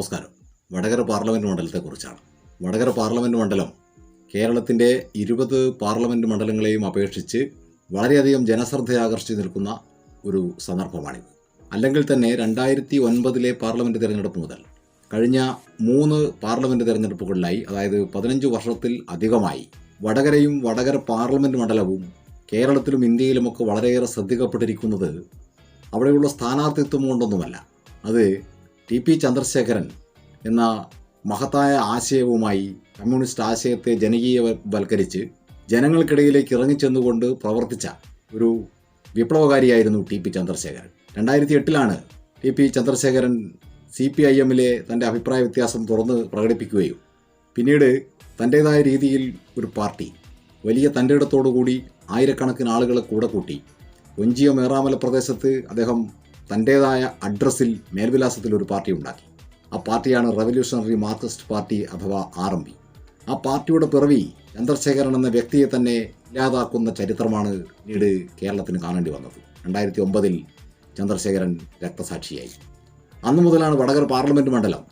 നമസ്കാരം. വടകര പാർലമെന്റ് മണ്ഡലത്തെക്കുറിച്ചാണ്. വടകര പാർലമെന്റ് മണ്ഡലം കേരളത്തിന്റെ ഇരുപത് പാർലമെന്റ് മണ്ഡലങ്ങളെയും അപേക്ഷിച്ച് വളരെയധികം ജനശ്രദ്ധ ആകർഷിച്ച് നിൽക്കുന്ന ഒരു സന്ദർഭമാണിത്. അല്ലെങ്കിൽ തന്നെ രണ്ടായിരത്തി ഒൻപതിലെ പാർലമെന്റ് തിരഞ്ഞെടുപ്പ് മുതൽ കഴിഞ്ഞ മൂന്ന് പാർലമെന്റ് തിരഞ്ഞെടുപ്പുകളിലായി അതായത് പതിനഞ്ച് വർഷത്തിൽ അധികമായി വടകരയും വടകര പാർലമെന്റ് മണ്ഡലവും കേരളത്തിലും ഇന്ത്യയിലുമൊക്കെ വളരെയേറെ ശ്രദ്ധിക്കപ്പെട്ടിരിക്കുന്നത് അവിടെയുള്ള സ്ഥാനാർത്ഥിത്വം കൊണ്ടൊന്നുമല്ല. അത് ടി പി ചന്ദ്രശേഖരൻ എന്ന മഹത്തായ ആശയവുമായി കമ്മ്യൂണിസ്റ്റ് ആശയത്തെ ജനകീയവൽക്കരിച്ച് ജനങ്ങൾക്കിടയിലേക്ക് ഇറങ്ങിച്ചെന്നുകൊണ്ട് പ്രവർത്തിച്ച ഒരു വിപ്ലവകാരിയായിരുന്നു ടി പി ചന്ദ്രശേഖരൻ. രണ്ടായിരത്തി എട്ടിലാണ് T P Chandrasekharan C P I എമ്മിലെ തന്റെ അഭിപ്രായ വ്യത്യാസം തുറന്ന് പ്രകടിപ്പിക്കുകയും പിന്നീട് തന്റേതായ രീതിയിൽ ഒരു പാർട്ടി വലിയ തന്റെ ഇടത്തോടുകൂടി ആയിരക്കണക്കിന് ആളുകളെ കൂടെ കൂട്ടി. ഒഞ്ചിയം മേറാമല പ്രദേശത്ത് അദ്ദേഹം തന്റേതായ അഡ്രസ്സിൽ മേൽവിലാസത്തിൽ ഒരു പാർട്ടി ഉണ്ടാക്കി. ആ പാർട്ടിയാണ് റവല്യൂഷണറി മാർക്സിസ്റ്റ് പാർട്ടി അഥവാ ആർ എം പി. ആ പാർട്ടിയുടെ പിറവി ചന്ദ്രശേഖരൻ എന്ന വ്യക്തിയെ തന്നെ ഇല്ലാതാക്കുന്ന ചരിത്രമാണ് പിന്നീട് കേരളത്തിന് കാണേണ്ടി വന്നത്. രണ്ടായിരത്തി ഒമ്പതിൽ ചന്ദ്രശേഖരൻ രക്തസാക്ഷിയായി. അന്നു മുതലാണ് വടകര പാർലമെന്റ് മണ്ഡലം.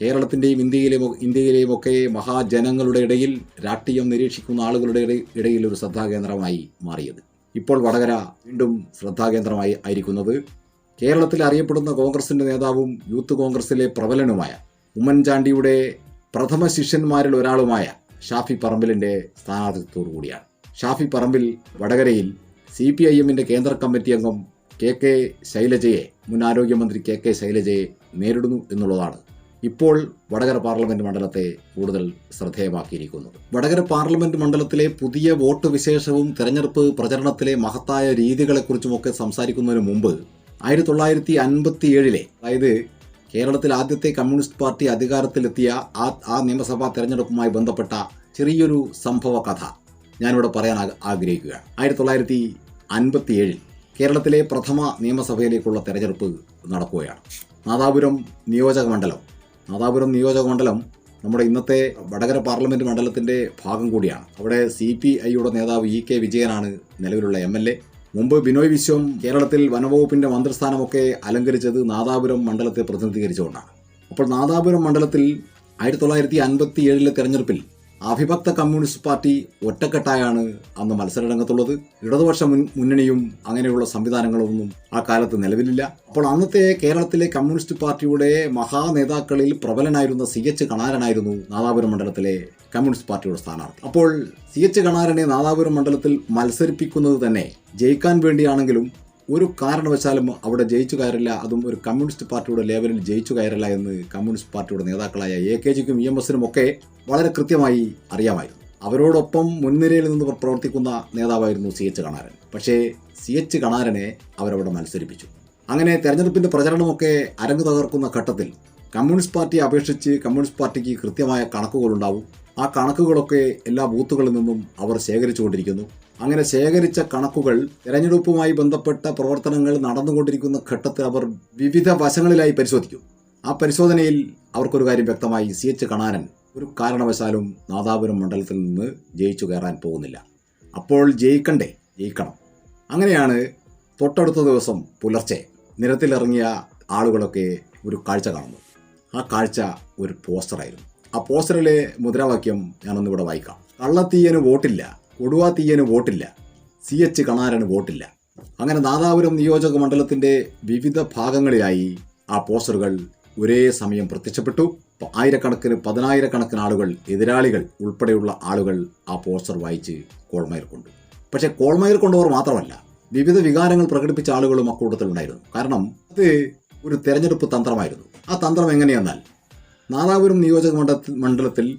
കേരളത്തിന്റെയും ഇന്ത്യയിലെയും ഇന്ത്യയിലെയും ഒക്കെ മഹാജനങ്ങളുടെ ഇടയിൽ രാഷ്ട്രീയം നിരീക്ഷിക്കുന്ന ആളുകളുടെ ഇടയിൽ ഒരു ശ്രദ്ധാകേന്ദ്രമായി മാറിയത്. ഇപ്പോൾ വടകര വീണ്ടും ശ്രദ്ധാകേന്ദ്രമായി ആയിരിക്കുന്നത് കേരളത്തിൽ അറിയപ്പെടുന്ന കോൺഗ്രസിന്റെ നേതാവും യൂത്ത് കോൺഗ്രസിലെ പ്രബലനുമായ ഉമ്മൻചാണ്ടിയുടെ പ്രഥമ ശിഷ്യന്മാരിൽ ഒരാളുമായ ഷാഫി പറമ്പിലിന്റെ സ്ഥാനാർത്ഥിത്വത്തോടു കൂടിയാണ്. ഷാഫി പറമ്പിൽ വടകരയിൽ സി പി ഐ എമ്മിന്റെ കേന്ദ്ര കമ്മിറ്റി അംഗം കെ കെ ശൈലജയെ മുൻ ആരോഗ്യമന്ത്രി കെ കെ ശൈലജയെ നേരിടുന്നു എന്നുള്ളതാണ് ഇപ്പോൾ വടകര പാർലമെന്റ് മണ്ഡലത്തെ കൂടുതൽ ശ്രദ്ധേയമാക്കിയിരിക്കുന്നത്. വടകര പാർലമെന്റ് മണ്ഡലത്തിലെ പുതിയ വോട്ട് വിശേഷവും തെരഞ്ഞെടുപ്പ് പ്രചരണത്തിലെ മഹത്തായ രീതികളെക്കുറിച്ചുമൊക്കെ സംസാരിക്കുന്നതിന് മുമ്പ് ആയിരത്തി തൊള്ളായിരത്തി അൻപത്തി ഏഴിലെ അതായത് കേരളത്തിൽ ആദ്യത്തെ കമ്മ്യൂണിസ്റ്റ് പാർട്ടി അധികാരത്തിലെത്തിയ ആ ആ നിയമസഭാ തെരഞ്ഞെടുപ്പുമായി ബന്ധപ്പെട്ട ചെറിയൊരു സംഭവ കഥ ഞാനിവിടെ പറയാൻ ആഗ്രഹിക്കുക ആഗ്രഹിക്കുകയാണ്. ആയിരത്തി തൊള്ളായിരത്തി അൻപത്തി ഏഴിൽ കേരളത്തിലെ പ്രഥമ നിയമസഭയിലേക്കുള്ള തെരഞ്ഞെടുപ്പ് നടക്കുകയാണ്. നാദാപുരം നിയോജക മണ്ഡലം. നാദാപുരം നിയോജക മണ്ഡലം നമ്മുടെ ഇന്നത്തെ വടകര പാർലമെന്റ് മണ്ഡലത്തിന്റെ ഭാഗം കൂടിയാണ്. അവിടെ സി പി ഐയുടെ നേതാവ് ഇ കെ വിജയനാണ് നിലവിലുള്ള എം എൽ എ. മുമ്പ് ബിനോയ് വിശ്വം കേരളത്തിൽ വനവകുപ്പിന്റെ മന്ത്രിസ്ഥാനമൊക്കെ അലങ്കരിച്ചത് നാദാപുരം മണ്ഡലത്തെ പ്രതിനിധീകരിച്ചുകൊണ്ടാണ്. അപ്പോൾ നാദാപുരം മണ്ഡലത്തിൽ ആയിരത്തി തൊള്ളായിരത്തി അൻപത്തി ഏഴിലെ തെരഞ്ഞെടുപ്പിൽ അവിഭക്ത കമ്മ്യൂണിസ്റ്റ് പാർട്ടി ഒറ്റക്കെട്ടായാണ് അന്ന് മത്സരരംഗത്തുള്ളത്. ഇടതുപക്ഷ മുൻ മുന്നണിയും അങ്ങനെയുള്ള സംവിധാനങ്ങളൊന്നും ആ കാലത്ത് നിലവിലില്ല. അപ്പോൾ അന്നത്തെ കേരളത്തിലെ കമ്മ്യൂണിസ്റ്റ് പാർട്ടിയുടെ മഹാനേതാക്കളിൽ പ്രബലനായിരുന്ന സി എച്ച് കണാരനായിരുന്നു നാദാപുരം മണ്ഡലത്തിലെ കമ്മ്യൂണിസ്റ്റ് പാർട്ടിയുടെ സ്ഥാനാർത്ഥി. അപ്പോൾ സി എച്ച് കണാരനെ നാദാപുരം മണ്ഡലത്തിൽ മത്സരിപ്പിക്കുന്നത് തന്നെ ജയിക്കാൻ വേണ്ടിയാണെങ്കിലും ഒരു കാരണവശാലും അവിടെ ജയിച്ചു കയറില്ല. അതും ഒരു കമ്മ്യൂണിസ്റ്റ് പാർട്ടിയുടെ ലെവലിൽ ജയിച്ചു കയറില്ല എന്ന് കമ്മ്യൂണിസ്റ്റ് പാർട്ടിയുടെ നേതാക്കളായ എ കെ ജിക്കും ഇ എം എസിനും ഒക്കെ വളരെ കൃത്യമായി അറിയാമായിരുന്നു. അവരോടൊപ്പം മുൻനിരയിൽ നിന്ന് പ്രവർത്തിക്കുന്ന നേതാവായിരുന്നു സി എച്ച് കണാരൻ. പക്ഷേ സി എച്ച് കണാരനെ അവരവിടെ മത്സരിപ്പിച്ചു. അങ്ങനെ തെരഞ്ഞെടുപ്പിന്റെ പ്രചരണമൊക്കെ അരങ്ങു തകർക്കുന്ന ഘട്ടത്തിൽ കമ്മ്യൂണിസ്റ്റ് പാർട്ടിയെ അപേക്ഷിച്ച് കമ്മ്യൂണിസ്റ്റ് പാർട്ടിക്ക് കൃത്യമായ കണക്കുകളുണ്ടാവും. ആ കണക്കുകളൊക്കെ എല്ലാ ബൂത്തുകളിൽ നിന്നും അവർ ശേഖരിച്ചുകൊണ്ടിരിക്കുന്നു. അങ്ങനെ ശേഖരിച്ച കണക്കുകൾ തെരഞ്ഞെടുപ്പുമായി ബന്ധപ്പെട്ട പ്രവർത്തനങ്ങൾ നടന്നുകൊണ്ടിരിക്കുന്ന ഘട്ടത്തിൽ അവർ വിവിധ വശങ്ങളിലായി പരിശോധിക്കും. ആ പരിശോധനയിൽ അവർക്കൊരു കാര്യം വ്യക്തമായി സി എച്ച് കണാനൻ ഒരു കാരണവശാലും നാദാപുരം മണ്ഡലത്തിൽ നിന്ന് ജയിച്ചു കയറാൻ പോകുന്നില്ല. അപ്പോൾ ജയിക്കണ്ടേ? ജയിക്കണം. അങ്ങനെയാണ് തൊട്ടടുത്ത ദിവസം പുലർച്ചെ നിരത്തിലിറങ്ങിയ ആളുകളൊക്കെ ഒരു കാഴ്ച കാണുന്നു ആ കാഴ്ച ഒരു പോസ്റ്ററായിരുന്നു. ആ പോസ്റ്ററിലെ മുദ്രാവാക്യം ഞാനൊന്നിവിടെ വായിക്കാം. കള്ളത്തീയന് വോട്ടില്ല. കൊടുവാത്തീയന് വോട്ടില്ല. സി എച്ച് കണാരന് വോട്ടില്ല. അങ്ങനെ നാദാപുരം നിയോജക മണ്ഡലത്തിന്റെ വിവിധ ഭാഗങ്ങളിലായി ആ പോസ്റ്ററുകൾ ഒരേ സമയം പ്രത്യക്ഷപ്പെട്ടു. ആയിരക്കണക്കിന് പതിനായിരക്കണക്കിന് ആളുകൾ എതിരാളികൾ ഉൾപ്പെടെയുള്ള ആളുകൾ ആ പോസ്റ്റർ വായിച്ച് കോൾമയർ കൊണ്ടു. പക്ഷേ കോൾമയർ കൊണ്ടവർ മാത്രമല്ല വിവിധ വികാരങ്ങൾ പ്രകടിപ്പിച്ച ആളുകളും അക്കൂട്ടത്തിൽ ഉണ്ടായിരുന്നു. കാരണം അത് ഒരു തെരഞ്ഞെടുപ്പ് തന്ത്രമായിരുന്നു. ആ തന്ത്രം എങ്ങനെയെന്നാൽ നാദാപുരം നിയോജക മണ്ഡലത്തിൽ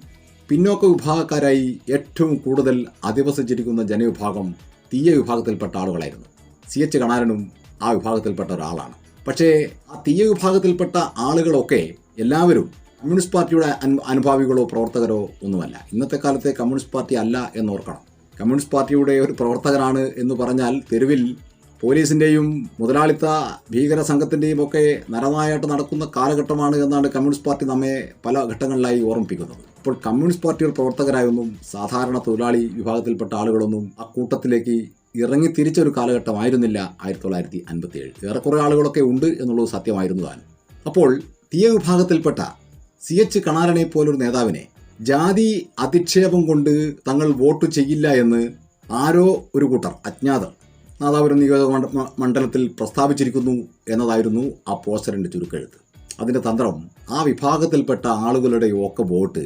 പിന്നോക്ക വിഭാഗക്കാരായി ഏറ്റവും കൂടുതൽ അധിവസിച്ചിരിക്കുന്ന ജനവിഭാഗം തീയ വിഭാഗത്തിൽപ്പെട്ട ആളുകളായിരുന്നു. സി എച്ച് കണാരനും ആ വിഭാഗത്തിൽപ്പെട്ട ഒരാളാണ്. പക്ഷേ ആ തീയ വിഭാഗത്തിൽപ്പെട്ട ആളുകളൊക്കെ എല്ലാവരും കമ്മ്യൂണിസ്റ്റ് പാർട്ടിയുടെ അനു അനുഭാവികളോ പ്രവർത്തകരോ ഒന്നുമല്ല. ഇന്നത്തെ കാലത്തെ കമ്മ്യൂണിസ്റ്റ് പാർട്ടി അല്ല എന്നോർക്കണം. കമ്മ്യൂണിസ്റ്റ് പാർട്ടിയുടെ ഒരു പ്രവർത്തകനാണ് എന്ന് പറഞ്ഞാൽ തെരുവിൽ പോലീസിന്റെയും മുതലാളിത്ത ഭീകര സംഘത്തിന്റെയും ഒക്കെ നരനായിട്ട് നടക്കുന്ന കാലഘട്ടമാണ് എന്നാണ് കമ്മ്യൂണിസ്റ്റ് പാർട്ടി നമ്മെ പല ഘട്ടങ്ങളിലായി ഓർമ്മിപ്പിക്കുന്നത്. അപ്പോൾ കമ്മ്യൂണിസ്റ്റ് പാർട്ടിയുടെ പ്രവർത്തകരായൊന്നും സാധാരണ തൊഴിലാളി വിഭാഗത്തിൽപ്പെട്ട ആളുകളൊന്നും ആ കൂട്ടത്തിലേക്ക് ഇറങ്ങി തിരിച്ചൊരു കാലഘട്ടമായിരുന്നില്ല ആയിരത്തി തൊള്ളായിരത്തി അൻപത്തി ഏഴ് ഏറെക്കുറെ ആളുകളൊക്കെ ഉണ്ട് എന്നുള്ളത് സത്യമായിരുന്നു താൻ. അപ്പോൾ തീയ വിഭാഗത്തിൽപ്പെട്ട സി എച്ച് കണാരനെ പോലൊരു നേതാവിനെ ജാതി അധിക്ഷേപം കൊണ്ട് തങ്ങൾ വോട്ട് ചെയ്യില്ല എന്ന് ആരോ ഒരു കൂട്ടർ അജ്ഞാതർ നാദാപുരം നിയോജക മണ്ഡലത്തിൽ പ്രസ്താവിച്ചിരിക്കുന്നു എന്നതായിരുന്നു ആ പോസ്റ്ററിന്റെ ചുരുക്കെഴുത്ത്. അതിന്റെ തന്ത്രം ആ വിഭാഗത്തിൽപ്പെട്ട ആളുകളുടെ ഒക്കെ വോട്ട്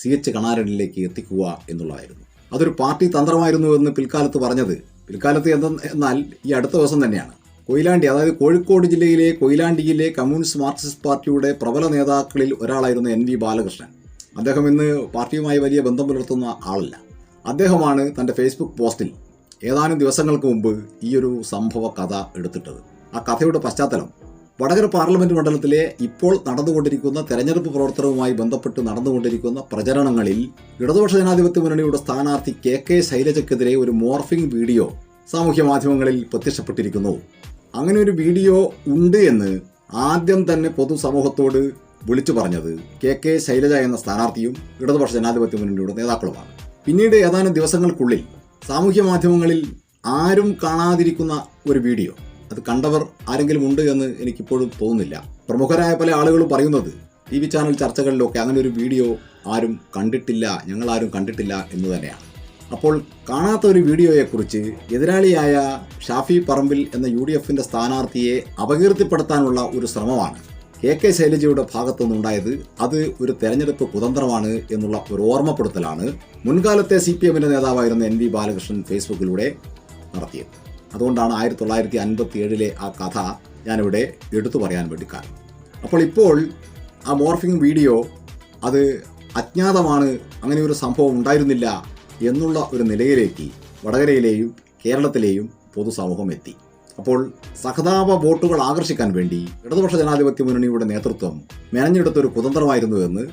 സി എച്ച് കണാരനിലേക്ക് എത്തിക്കുക എന്നുള്ളതായിരുന്നു. അതൊരു പാർട്ടി തന്ത്രമായിരുന്നു എന്ന് പിൽക്കാലത്ത് പറഞ്ഞത്. പിൽക്കാലത്ത് എന്നാൽ ഈ അടുത്ത ദിവസം തന്നെയാണ്. കൊയിലാണ്ടി അതായത് കോഴിക്കോട് ജില്ലയിലെ കൊയിലാണ്ടിയിലെ കമ്മ്യൂണിസ്റ്റ് മാർക്സിസ്റ്റ് പാർട്ടിയുടെ പ്രബല നേതാക്കളിൽ ഒരാളായിരുന്നു എൻ വി ബാലകൃഷ്ണൻ. അദ്ദേഹം ഇന്ന് പാർട്ടിയുമായി വലിയ ബന്ധം പുലർത്തുന്ന ആളല്ല. അദ്ദേഹമാണ് തന്റെ ഫേസ്ബുക്ക് പോസ്റ്റിൽ ഏതാനും ദിവസങ്ങൾക്ക് മുമ്പ് ഈ ഒരു സംഭവ കഥ എടുത്തിട്ടത്. ആ കഥയുടെ പശ്ചാത്തലം. വടകര പാർലമെന്റ് മണ്ഡലത്തിലെ ഇപ്പോൾ നടന്നുകൊണ്ടിരിക്കുന്ന തെരഞ്ഞെടുപ്പ് പ്രവർത്തനവുമായി ബന്ധപ്പെട്ട് നടന്നുകൊണ്ടിരിക്കുന്ന പ്രചരണങ്ങളിൽ ഇടതുപക്ഷ ജനാധിപത്യ മുന്നണിയുടെ സ്ഥാനാർത്ഥി കെ കെ ശൈലജയ്ക്കെതിരെ ഒരു മോർഫിംഗ് വീഡിയോ സാമൂഹ്യ മാധ്യമങ്ങളിൽ പ്രത്യക്ഷപ്പെട്ടിരിക്കുന്നു. അങ്ങനെ ഒരു വീഡിയോ ഉണ്ട് എന്ന് ആദ്യം തന്നെ പൊതുസമൂഹത്തോട് വിളിച്ചു പറഞ്ഞത് കെ കെ ശൈലജ എന്ന സ്ഥാനാർത്ഥിയും ഇടതുപക്ഷ ജനാധിപത്യ മുന്നണിയുടെ നേതാക്കളുമാണ്. പിന്നീട് ഏതാനും ദിവസങ്ങൾക്കുള്ളിൽ സാമൂഹ്യ മാധ്യമങ്ങളിൽ ആരും കാണാതിരിക്കുന്ന ഒരു വീഡിയോ. അത് കണ്ടവർ ആരെങ്കിലും ഉണ്ട് എന്ന് എനിക്കിപ്പോഴും തോന്നുന്നില്ല. പ്രമുഖരായ പല ആളുകളും പറയുന്നത് ടി വി ചാനൽ ചർച്ചകളിലൊക്കെ അങ്ങനെ ഒരു വീഡിയോ ആരും കണ്ടിട്ടില്ല ഞങ്ങളാരും കണ്ടിട്ടില്ല എന്ന് തന്നെയാണ്. അപ്പോൾ കാണാത്ത ഒരു വീഡിയോയെക്കുറിച്ച് എതിരാളിയായ ഷാഫി പറമ്പിൽ എന്ന യു ഡി എഫിന്റെ സ്ഥാനാർത്ഥിയെ അപകീർത്തിപ്പെടുത്താനുള്ള ഒരു ശ്രമമാണ് കെ കെ ശൈലജയുടെ ഭാഗത്തുനിന്നുണ്ടായത് അത് ഒരു തെരഞ്ഞെടുപ്പ് കുതന്ത്രമാണ് എന്നുള്ള ഒരു ഓർമ്മപ്പെടുത്തലാണ് മുൻകാലത്തെ സി പി എമ്മിന്റെ നേതാവായിരുന്ന എൻ വി ബാലകൃഷ്ണൻ ഫേസ്ബുക്കിലൂടെ നടത്തിയത്. അതുകൊണ്ടാണ് ആയിരത്തി തൊള്ളായിരത്തി അൻപത്തി ഏഴിലെ ആ കഥ ഞാനിവിടെ എടുത്തു പറയാൻ വേണ്ടി കാരണം. അപ്പോൾ ഇപ്പോൾ ആ മോർഫിംഗ് വീഡിയോ അത് അജ്ഞാതമാണ് അങ്ങനെ ഒരു സംഭവം ഉണ്ടായിരുന്നില്ല എന്നുള്ള ഒരു നിലയിലേക്ക് വടകരയിലെയും കേരളത്തിലെയും പൊതുസമൂഹം എത്തി. അപ്പോൾ സഹതാപ വോട്ടുകൾ ആകർഷിക്കാൻ വേണ്ടി ഇടതുപക്ഷ ജനാധിപത്യ മുന്നണിയുടെ നേതൃത്വം മെനഞ്ഞെടുത്ത ഒരു കുതന്ത്രമായിരുന്നു എന്ന്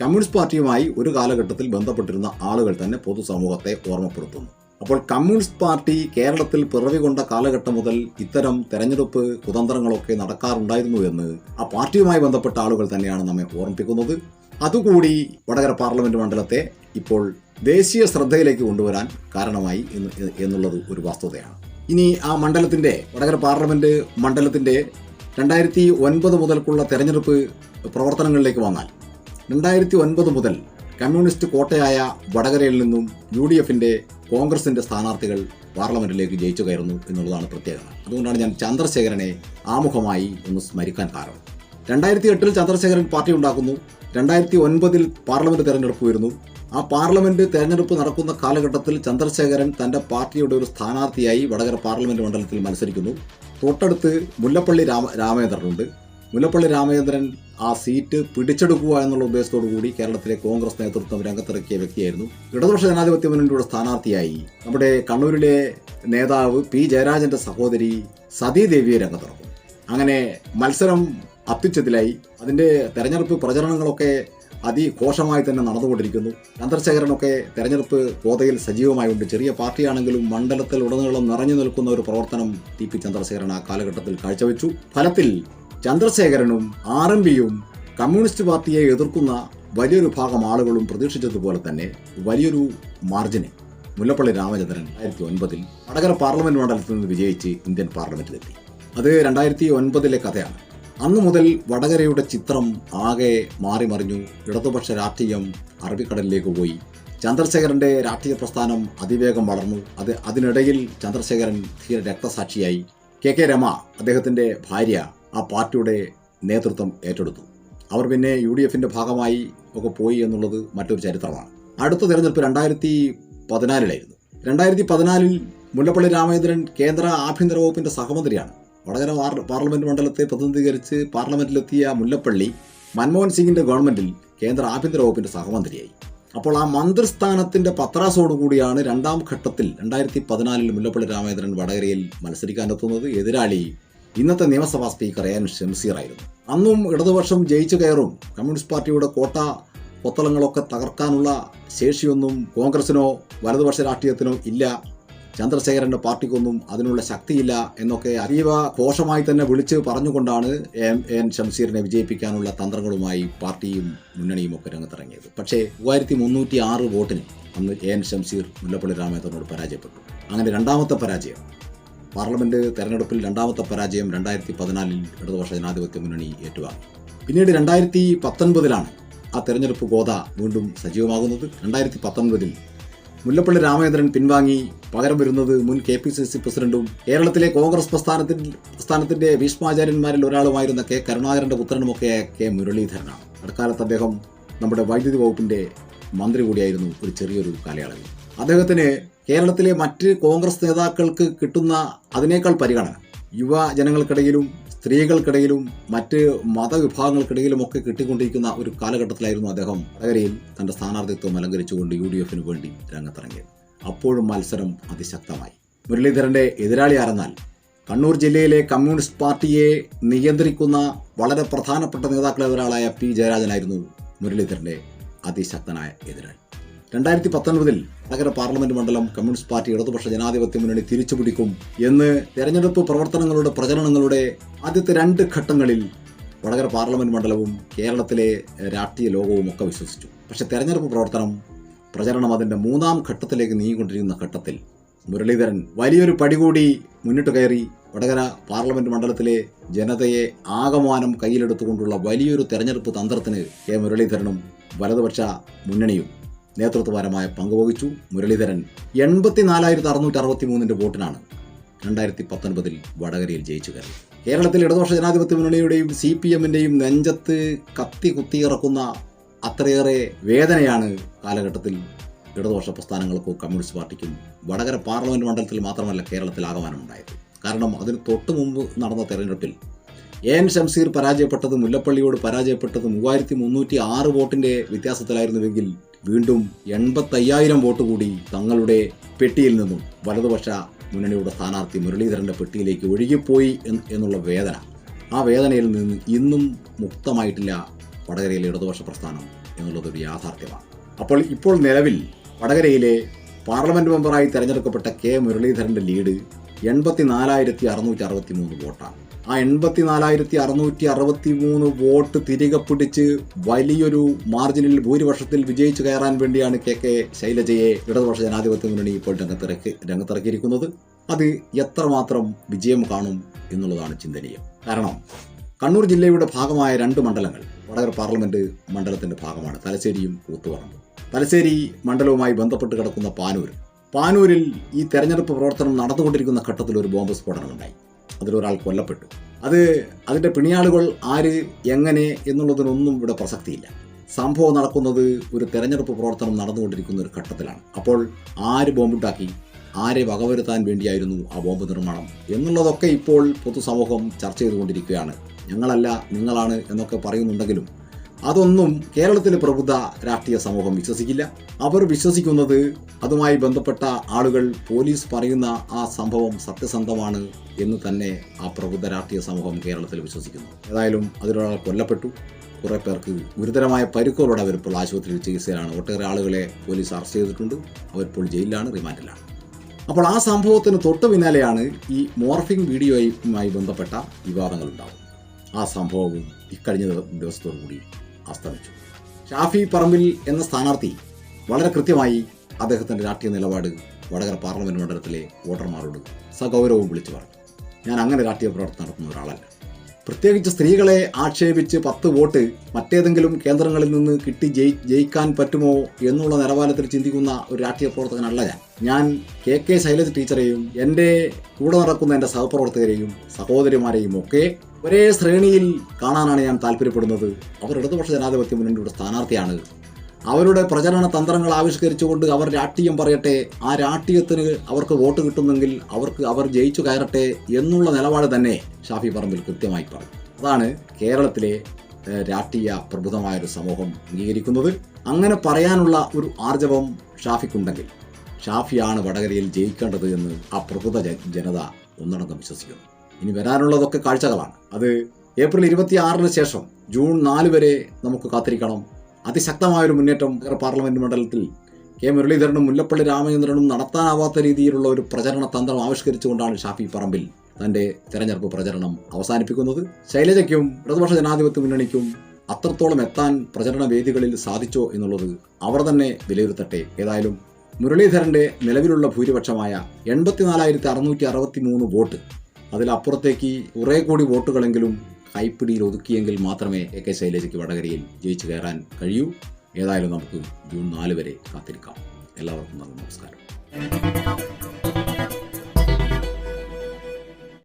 കമ്മ്യൂണിസ്റ്റ് പാർട്ടിയുമായി ഒരു കാലഘട്ടത്തിൽ ബന്ധപ്പെട്ടിരുന്ന ആളുകൾ തന്നെ പൊതുസമൂഹത്തെ ഓർമ്മപ്പെടുത്തുന്നു. അപ്പോൾ കമ്മ്യൂണിസ്റ്റ് പാർട്ടി കേരളത്തിൽ പിറവി കൊണ്ട കാലഘട്ടം മുതൽ ഇത്തരം തെരഞ്ഞെടുപ്പ് കുതന്ത്രങ്ങളൊക്കെ നടക്കാറുണ്ടായിരുന്നു എന്ന് ആ പാർട്ടിയുമായി ബന്ധപ്പെട്ട ആളുകൾ തന്നെയാണ് നമ്മെ ഓർമ്മിപ്പിക്കുന്നത്. അതുകൂടി വടകര പാർലമെന്റ് മണ്ഡലത്തെ ഇപ്പോൾ ദേശീയ ശ്രദ്ധയിലേക്ക് കൊണ്ടുവരാൻ കാരണമായി എന്ന് എന്നുള്ളത് ഒരു വസ്തുതയാണ്. ഇനി ആ മണ്ഡലത്തിന്റെ വടകര പാർലമെന്റ് മണ്ഡലത്തിന്റെ രണ്ടായിരത്തി ഒൻപത് മുതൽക്കുള്ള തെരഞ്ഞെടുപ്പ് പ്രവർത്തനങ്ങളിലേക്ക് വന്നാൽ രണ്ടായിരത്തി ഒൻപത് മുതൽ കമ്മ്യൂണിസ്റ്റ് കോട്ടയായ വടകരയിൽ നിന്നും യു ഡി എഫിന്റെ കോൺഗ്രസിന്റെ സ്ഥാനാർത്ഥികൾ പാർലമെന്റിലേക്ക് ജയിച്ചു കയറുന്നു എന്നുള്ളതാണ് പ്രത്യേകത. അതുകൊണ്ടാണ് ഞാൻ ചന്ദ്രശേഖരനെ ആമുഖമായി ഒന്ന് സ്മരിക്കാൻ കാരണം. രണ്ടായിരത്തി എട്ടിൽ ചന്ദ്രശേഖരൻ പാർട്ടി ഉണ്ടാക്കുന്നു രണ്ടായിരത്തി ഒൻപതിൽ പാർലമെന്റ് തെരഞ്ഞെടുപ്പ് വരുന്നു ആ പാർലമെന്റ് തെരഞ്ഞെടുപ്പ് നടക്കുന്ന കാലഘട്ടത്തിൽ ചന്ദ്രശേഖരൻ തന്റെ പാർട്ടിയുടെ ഒരു സ്ഥാനാർത്ഥിയായി വടകര പാർലമെന്റ് മണ്ഡലത്തിൽ മത്സരിക്കുന്നു. തൊട്ടടുത്ത് മുല്ലപ്പള്ളി രാമ രാമചന്ദ്രനുണ്ട് മുല്ലപ്പള്ളി രാമചന്ദ്രൻ ആ സീറ്റ് പിടിച്ചെടുക്കുക എന്നുള്ള ഉദ്ദേശത്തോടു കൂടി കേരളത്തിലെ കോൺഗ്രസ് നേതൃത്വം രംഗത്തിറക്കിയ വ്യക്തിയായിരുന്നു. ഇടതുപക്ഷ ജനാധിപത്യ മുന്നണിയുടെ സ്ഥാനാർത്ഥിയായി നമ്മുടെ കണ്ണൂരിലെ നേതാവ് പി ജയരാജന്റെ സഹോദരി സതീദേവിയെ രംഗത്തിറക്കും. അങ്ങനെ മത്സരം അത്യുച്ചത്തിലായി. അതിന്റെ തെരഞ്ഞെടുപ്പ് പ്രചരണങ്ങളൊക്കെ അതിഘോഷമായി തന്നെ നടന്നുകൊണ്ടിരിക്കുന്നു. ചന്ദ്രശേഖരനൊക്കെ തെരഞ്ഞെടുപ്പ് കോതയിൽ സജീവമായുണ്ട് ചെറിയ പാർട്ടിയാണെങ്കിലും മണ്ഡലത്തിൽ ഉടനീളം നിറഞ്ഞു നിൽക്കുന്ന ഒരു പ്രവർത്തനം ടി പി ചന്ദ്രശേഖരൻ ആ കാലഘട്ടത്തിൽ കാഴ്ചവെച്ചു. ഫലത്തിൽ ചന്ദ്രശേഖരനും ആർ എം പിയും കമ്മ്യൂണിസ്റ്റ് പാർട്ടിയെ എതിർക്കുന്ന വലിയൊരു ഭാഗം ആളുകളും പ്രതീക്ഷിച്ചതുപോലെ തന്നെ വലിയൊരു മാർജിന് മുല്ലപ്പള്ളി രാമചന്ദ്രൻ രണ്ടായിരത്തി ഒൻപതിൽ വടകര പാർലമെന്റ് മണ്ഡലത്തിൽ നിന്ന് വിജയിച്ച് ഇന്ത്യൻ പാർലമെന്റിലെത്തി. അത് രണ്ടായിരത്തി ഒൻപതിലെ കഥയാണ്. അന്നു മുതൽ വടകരയുടെ ചിത്രം ആകെ മാറി മറിഞ്ഞു. ഇടതുപക്ഷ രാഷ്ട്രീയം അറബിക്കടലിലേക്ക് പോയി. ചന്ദ്രശേഖരന്റെ രാഷ്ട്രീയ പ്രസ്ഥാനം അതിവേഗം വളർന്നു. അത് അതിനിടയിൽ ചന്ദ്രശേഖരൻ ധീര രക്തസാക്ഷിയായി. കെ കെ രമ അദ്ദേഹത്തിന്റെ ഭാര്യ ആ പാർട്ടിയുടെ നേതൃത്വം ഏറ്റെടുത്തു. അവർ പിന്നെ യു ഡി എഫിന്റെ ഭാഗമായി ഒക്കെ പോയി എന്നുള്ളത് മറ്റൊരു ചരിത്രമാണ്. അടുത്ത തെരഞ്ഞെടുപ്പ് രണ്ടായിരത്തി പതിനാലിലായിരുന്നു. രണ്ടായിരത്തി പതിനാലിൽ മുല്ലപ്പള്ളി രാമചന്ദ്രൻ കേന്ദ്ര ആഭ്യന്തര വകുപ്പിന്റെ സഹമന്ത്രിയാണ്. വടകര പാർ- പാർലമെന്റ് മണ്ഡലത്തെ പ്രതിനിധീകരിച്ച് പാർലമെന്റിലെത്തിയ മുല്ലപ്പള്ളി മൻമോഹൻ സിംഗിന്റെ ഗവൺമെന്റിൽ കേന്ദ്ര ആഭ്യന്തര വകുപ്പിന്റെ സഹമന്ത്രിയായി. അപ്പോൾ ആ മന്ത്രിസ്ഥാനത്തിന്റെ പത്രാസോടുകൂടിയാണ് രണ്ടാം ഘട്ടത്തിൽ രണ്ടായിരത്തി പതിനാലിൽ മുല്ലപ്പള്ളി രാമചന്ദ്രൻ വടകരയിൽ മത്സരിക്കാനെത്തുന്നത്. എതിരാളി ഇന്നത്തെ നിയമസഭാ സ്പീക്കർ എൻ ഷംസീർ ആയിരുന്നു അന്നും ഇടതുപക്ഷം ജയിച്ചു കയറും. കമ്മ്യൂണിസ്റ്റ് പാർട്ടിയുടെ കോട്ട പൊത്തളങ്ങളൊക്കെ തകർക്കാനുള്ള ശേഷിയൊന്നും കോൺഗ്രസിനോ വലതുപക്ഷ രാഷ്ട്രീയത്തിനോ ഇല്ല. ചന്ദ്രശേഖരന്റെ പാർട്ടിക്കൊന്നും അതിനുള്ള ശക്തിയില്ല എന്നൊക്കെ അതീവ ഘോഷമായി തന്നെ വിളിച്ച് പറഞ്ഞുകൊണ്ടാണ് എം എൻ ഷംസീറിനെ വിജയിപ്പിക്കാനുള്ള തന്ത്രങ്ങളുമായി പാർട്ടിയും മുന്നണിയും ഒക്കെ രംഗത്തിറങ്ങിയത്. പക്ഷേ മൂവായിരത്തി മുന്നൂറ്റി ആറ് വോട്ടിന് അന്ന് എ എൻ ഷംസീർ മുല്ലപ്പള്ളി രാമേന്ദ്രനോട് പരാജയപ്പെട്ടു. അങ്ങനെ രണ്ടാമത്തെ പരാജയം പാർലമെന്റ് തെരഞ്ഞെടുപ്പിൽ രണ്ടാമത്തെ പരാജയം രണ്ടായിരത്തി പതിനാലിൽ ഇടതുപക്ഷ ജനാധിപത്യ മുന്നണി ഏറ്റുവാങ്ങി. പിന്നീട് രണ്ടായിരത്തി പത്തൊൻപതിലാണ് ആ തെരഞ്ഞെടുപ്പ് ഗോത വീണ്ടും സജീവമാകുന്നത്. രണ്ടായിരത്തി പത്തൊൻപതിൽ മുല്ലപ്പള്ളി രാമചന്ദ്രൻ പിൻവാങ്ങി പകരം വരുന്നത് മുൻ കെ പി സി സി പ്രസിഡന്റും കേരളത്തിലെ കോൺഗ്രസ് പ്രസ്ഥാനത്തിൽ പ്രസ്ഥാനത്തിന്റെ ഭീഷ്മാചാര്യന്മാരിൽ ഒരാളുമായിരുന്ന കെ കരുണാകരന്റെ പുത്രനുമൊക്കെയായ കെ മുരളീധരനാണ്. അക്കാലത്ത് അദ്ദേഹം നമ്മുടെ വൈദ്യുതി വകുപ്പിന്റെ മന്ത്രി കൂടിയായിരുന്നു ഒരു ചെറിയൊരു കാലയളവിൽ. അദ്ദേഹത്തിന് കേരളത്തിലെ മറ്റ് കോൺഗ്രസ് നേതാക്കൾക്ക് കിട്ടുന്ന അതിനേക്കാൾ പരിഗണന യുവജനങ്ങൾക്കിടയിലും സ്ത്രീകൾക്കിടയിലും മറ്റ് മതവിഭാഗങ്ങൾക്കിടയിലും ഒക്കെ കിട്ടിക്കൊണ്ടിരിക്കുന്ന ഒരു കാലഘട്ടത്തിലായിരുന്നു അദ്ദേഹം. വടകരയിൽ തന്റെ സ്ഥാനാർത്ഥിത്വം അലങ്കരിച്ചുകൊണ്ട് യു ഡി എഫിന് വേണ്ടി രംഗത്തിറങ്ങിയത്. അപ്പോഴും മത്സരം അതിശക്തമായി. മുരളീധരന്റെ എതിരാളി ആരെന്നാൽ കണ്ണൂർ ജില്ലയിലെ കമ്മ്യൂണിസ്റ്റ് പാർട്ടിയെ നിയന്ത്രിക്കുന്ന വളരെ പ്രധാനപ്പെട്ട നേതാക്കളിൽ ഒരാളായ പി ജയരാജനായിരുന്നു മുരളീധരന്റെ അതിശക്തനായ എതിരാളി. രണ്ടായിരത്തി പത്തൊൻപതിൽ നഗര പാർലമെന്റ് മണ്ഡലം കമ്മ്യൂണിസ്റ്റ് പാർട്ടി ഇടതുപക്ഷ ജനാധിപത്യ മുന്നണി തിരിച്ചുപിടിക്കും എന്ന് തെരഞ്ഞെടുപ്പ് പ്രവർത്തനങ്ങളുടെ പ്രചരണങ്ങളുടെ ആദ്യത്തെ രണ്ട് ഘട്ടങ്ങളിൽ വടകര പാർലമെന്റ് മണ്ഡലവും കേരളത്തിലെ രാഷ്ട്രീയ ലോകവും ഒക്കെ വിശ്വസിച്ചു. പക്ഷെ തെരഞ്ഞെടുപ്പ് പ്രവർത്തനം പ്രചരണം അതിന്റെ മൂന്നാം ഘട്ടത്തിലേക്ക് നീങ്ങിക്കൊണ്ടിരിക്കുന്ന ഘട്ടത്തിൽ മുരളീധരൻ വലിയൊരു പടി കൂടി മുന്നിട്ട് കയറി വടകര പാർലമെന്റ് മണ്ഡലത്തിലെ ജനതയെ ആകമാനം കയ്യിലെടുത്തുകൊണ്ടുള്ള വലിയൊരു തെരഞ്ഞെടുപ്പ് തന്ത്രത്തിന് കെ മുരളീധരനും വലതുപക്ഷ മുന്നണിയും നേതൃത്വപരമായ പങ്കുവഹിച്ചു മുരളീധരൻ എൺപത്തിനാലായിരത്തി അറുന്നൂറ്റി അറുപത്തി മൂന്നിന്റെ വോട്ടിനാണ് രണ്ടായിരത്തി പത്തൊൻപതിൽ വടകരയിൽ ജയിച്ചു കയറി കേരളത്തിൽ ഇടതുപക്ഷ ജനാധിപത്യ മുന്നണിയുടെയും സി പി എമ്മിന്റെയും നെഞ്ചത്ത് കത്തി കുത്തിയിറക്കുന്ന അത്രയേറെ വേദനയാണ് കാലഘട്ടത്തിൽ ഇടതുപക്ഷ പ്രസ്ഥാനങ്ങൾക്കോ കമ്മ്യൂണിസ്റ്റ് പാർട്ടിക്കും വടകര പാർലമെന്റ് മണ്ഡലത്തിൽ മാത്രമല്ല കേരളത്തിൽ ആഗമനമുണ്ടായത് കാരണം അതിന് തൊട്ടു മുമ്പ് നടന്ന തെരഞ്ഞെടുപ്പിൽ എൻ ഷംസീർ പരാജയപ്പെട്ടത് മുല്ലപ്പള്ളിയോട് പരാജയപ്പെട്ടത് മൂവായിരത്തി മുന്നൂറ്റി ആറ് വോട്ടിന്റെ വ്യത്യാസത്തിലായിരുന്നുവെങ്കിൽ വീണ്ടും എൺപത്തയ്യായിരം വോട്ട് കൂടി തങ്ങളുടെ പെട്ടിയിൽ നിന്നും വലതുപക്ഷ മുന്നണിയുടെ സ്ഥാനാർത്ഥി മുരളീധരന്റെ പെട്ടിയിലേക്ക് ഒഴുകിപ്പോയി എന്നുള്ള വേദന. ആ വേദനയിൽ നിന്ന് ഇന്നും മുക്തമായിട്ടില്ല വടകരയിലെ ഇടതുപക്ഷ പ്രസ്ഥാനം എന്നുള്ളതൊരു യാഥാർത്ഥ്യമാണ്. അപ്പോൾ ഇപ്പോൾ നിലവിൽ വടകരയിലെ പാർലമെന്റ് മെമ്പറായി തെരഞ്ഞെടുക്കപ്പെട്ട കെ മുരളീധരന്റെ ലീഡ് എൺപത്തിനാലായിരത്തി അറുന്നൂറ്റി അറുപത്തി മൂന്ന് വോട്ടാണ്. ആ എൺപത്തി നാലായിരത്തി അറുന്നൂറ്റി അറുപത്തി മൂന്ന് വോട്ട് തിരികെ പിടിച്ച് വലിയൊരു മാർജിനിൽ ഭൂരിപക്ഷത്തിൽ വിജയിച്ചു കയറാൻ വേണ്ടിയാണ് കെ കെ ശൈലജയെ ഇടതുപക്ഷ ജനാധിപത്യ മുന്നണി ഇപ്പോൾ രംഗത്തിറക്കി രംഗത്തിറക്കിയിരിക്കുന്നത്. അത് എത്രമാത്രം വിജയം കാണും എന്നുള്ളതാണ് ചിന്തനീയം. കാരണം കണ്ണൂർ ജില്ലയുടെ ഭാഗമായ രണ്ട് മണ്ഡലങ്ങൾ വടകര പാർലമെന്റ് മണ്ഡലത്തിന്റെ ഭാഗമാണ് തലശ്ശേരിയും കൂത്തുപറമ്പ്. തലശ്ശേരി മണ്ഡലവുമായി ബന്ധപ്പെട്ട് കിടക്കുന്ന പാനൂർ പാനൂരിൽ ഈ തെരഞ്ഞെടുപ്പ് പ്രവർത്തനം നടന്നുകൊണ്ടിരിക്കുന്ന ഘട്ടത്തിൽ ഒരു ബോംബ് സ്ഫോടനമുണ്ടായി. അതിലൊരാൾ കൊല്ലപ്പെട്ടു. അത് അതിന്റെ പിണിയാളുകൾ ആര് എങ്ങനെ എന്നുള്ളതിനൊന്നും ഇവിടെ പ്രസക്തിയില്ല. സംഭവം നടക്കുന്നത് ഒരു തെരഞ്ഞെടുപ്പ് പ്രവർത്തനം നടന്നുകൊണ്ടിരിക്കുന്ന ഒരു ഘട്ടത്തിലാണ്. അപ്പോൾ ആര് ബോംബുണ്ടാക്കി? ആരെ വകവരുത്താൻ വേണ്ടിയായിരുന്നു ആ ബോംബ് നിർമ്മാണം? എന്നുള്ളതൊക്കെ ഇപ്പോൾ പൊതുസമൂഹം ചർച്ച ചെയ്തുകൊണ്ടിരിക്കുകയാണ്. ഞങ്ങളല്ല നിങ്ങളാണ് എന്നൊക്കെ പറയുന്നുണ്ടെങ്കിലും അതൊന്നും കേരളത്തിലെ പ്രബുദ്ധ രാഷ്ട്രീയ സമൂഹം വിശ്വസിക്കില്ല. അവർ വിശ്വസിക്കുന്നത് അതുമായി ബന്ധപ്പെട്ട ആളുകൾ പോലീസ് പറയുന്ന ആ സംഭവം സത്യസന്ധമാണ് എന്ന് തന്നെ ആ പ്രബുദ്ധ രാഷ്ട്രീയ സമൂഹം കേരളത്തിൽ വിശ്വസിക്കുന്നു. ഏതായാലും അതിലൊരാൾ കൊല്ലപ്പെട്ടു. കുറേ പേർക്ക് ഗുരുതരമായ പരുക്കുകളോടെ അവരിപ്പോൾ ആശുപത്രിയിൽ ചികിത്സയിലാണ്. ഒട്ടേറെ ആളുകളെ പോലീസ് അറസ്റ്റ് ചെയ്തിട്ടുണ്ട്. അവരിപ്പോൾ ജയിലിലാണ് റിമാൻഡിലാണ്. അപ്പോൾ ആ സംഭവത്തിന് തൊട്ടു പിന്നാലെയാണ് ഈ മോർഫിംഗ് വീഡിയോയുമായി ബന്ധപ്പെട്ട വിവാദങ്ങൾ ഉണ്ടാവും ആ സംഭവവും ഇക്കഴിഞ്ഞ ദിവസത്തോടു കൂടി അസ്തമിച്ചു. ഷാഫി പറമ്പിൽ എന്ന സ്ഥാനാർത്ഥി വളരെ കൃത്യമായി അദ്ദേഹത്തിന്റെ രാഷ്ട്രീയ നിലപാട് വടകര പാർലമെന്റ് മണ്ഡലത്തിലെ വോട്ടർമാരോട് സഗൗരവം വിളിച്ചു പറഞ്ഞു. ഞാൻ അങ്ങനെ രാഷ്ട്രീയ പ്രവർത്തനം നടത്തുന്ന ഒരാളല്ല. പ്രത്യേകിച്ച് സ്ത്രീകളെ ആക്ഷേപിച്ച് പത്ത് വോട്ട് മറ്റേതെങ്കിലും കേന്ദ്രങ്ങളിൽ നിന്ന് കിട്ടി ജയി ജയിക്കാൻ പറ്റുമോ എന്നുള്ള നിലവാരത്തിൽ ചിന്തിക്കുന്ന ഒരു രാഷ്ട്രീയ പ്രവർത്തകനല്ല ഞാൻ. ഞാൻ കെ കെ ശൈലജ് ടീച്ചറെയും എന്റെ കൂടെ നടക്കുന്ന എന്റെ സഹപ്രവർത്തകരെയും സഹോദരിമാരെയും ഒക്കെ ഒരേ ശ്രേണിയിൽ കാണാനാണ് ഞാൻ താല്പര്യപ്പെടുന്നത്. അവർ ഇടതുപക്ഷ ജനാധിപത്യ മുന്നണിയുടെ സ്ഥാനാർത്ഥിയാണ് അവരുടെ പ്രചരണ തന്ത്രങ്ങൾ ആവിഷ്കരിച്ചുകൊണ്ട് അവർ രാഷ്ട്രീയം പറയട്ടെ ആ രാഷ്ട്രീയത്തിന് അവർക്ക് വോട്ട് കിട്ടുന്നെങ്കിൽ അവർക്ക് അവർ ജയിച്ചു കയറട്ടെ എന്നുള്ള നിലപാട് തന്നെ ഷാഫി പറമ്പിൽ കൃത്യമായി പറഞ്ഞു. അതാണ് കേരളത്തിലെ രാഷ്ട്രീയ പ്രബുദ്ധമായ ഒരു സമൂഹം അംഗീകരിക്കുന്നത്. അങ്ങനെ പറയാനുള്ള ഒരു ആർജവം ഷാഫിക്കുണ്ടെങ്കിൽ ഷാഫിയാണ് വടകരയിൽ ജയിക്കേണ്ടത് എന്ന് ആ പ്രബുദ്ധ ജനത ഒന്നടങ്കം വിശ്വസിക്കുന്നു. ഇനി വരാനുള്ളതൊക്കെ കാഴ്ചകളാണ്. അത് ഏപ്രിൽ ഇരുപത്തി ആറിന് ശേഷം ജൂൺ നാല് വരെ നമുക്ക് കാത്തിരിക്കണം. അതിശക്തമായൊരു മുന്നേറ്റം പാർലമെന്റ് മണ്ഡലത്തിൽ കെ മുരളീധരനും മുല്ലപ്പള്ളി രാമചന്ദ്രനും നടത്താനാവാത്ത രീതിയിലുള്ള ഒരു പ്രചരണ തന്ത്രം ആവിഷ്കരിച്ചുകൊണ്ടാണ് ഷാഫി പറമ്പിൽ തന്റെ തെരഞ്ഞെടുപ്പ് പ്രചരണം അവസാനിപ്പിക്കുന്നത്. ശൈലജയ്ക്കും ഇടതുപക്ഷ ജനാധിപത്യ മുന്നണിക്കും അത്രത്തോളം എത്താൻ പ്രചരണ വേദികളിൽ സാധിച്ചോ എന്നുള്ളത് അവർ തന്നെ വിലയിരുത്തട്ടെ. ഏതായാലും മുരളീധരന്റെ നിലവിലുള്ള ഭൂരിപക്ഷമായ എൺപത്തിനാലായിരത്തി അറുന്നൂറ്റി അറുപത്തി മൂന്ന് വോട്ട്. അതിലപ്പുറത്തേക്ക് കുറേ കൂടി വോട്ടുകളെങ്കിലും കൈപ്പിടിയിൽ ഒതുക്കിയെങ്കിൽ മാത്രമേ എ കെ ശൈലജയ്ക്ക് വടകരയിൽ ജയിച്ചു കയറാൻ കഴിയൂ. ഏതായാലും നമുക്ക് ജൂൺ നാല് വരെ കാത്തിരിക്കാം. എല്ലാവർക്കും നന്ദി നമസ്കാരം.